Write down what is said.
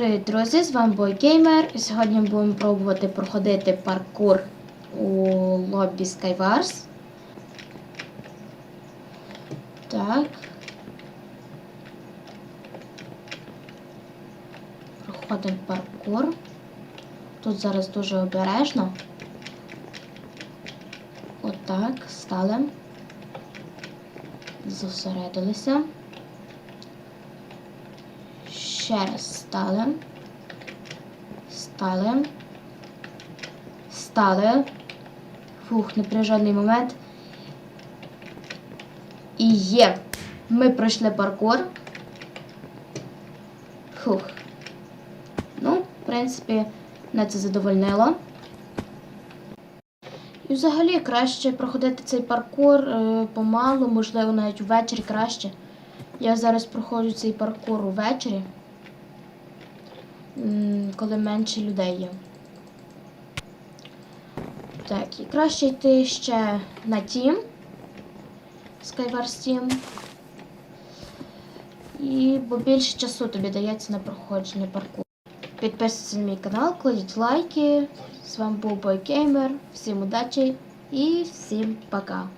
Привіт, друзі! З вами BoyGamer. Сьогодні будемо пробувати проходити паркур у лобі Skywars. Так. Проходимо паркур. Тут зараз дуже обережно. Отак, стали. Зосередилися. Ще раз стали. Стали. Стали. Фух, напряжений момент. І є. Ми пройшли паркур. Фух. Ну, в принципі, мене це задовольнило. І взагалі краще проходити цей паркур е, помалу, можливо, навіть ввечері краще. Я зараз проходжу цей паркур увечері, коли менше людей є. Так, і краще йти ще на Team, Skywars Team. І бо більше часу тобі дається на проходження паркуру. Підписуйтесь на мій канал, кладіть лайки. З вами був BoyGamer. Всім удачі і всім пока.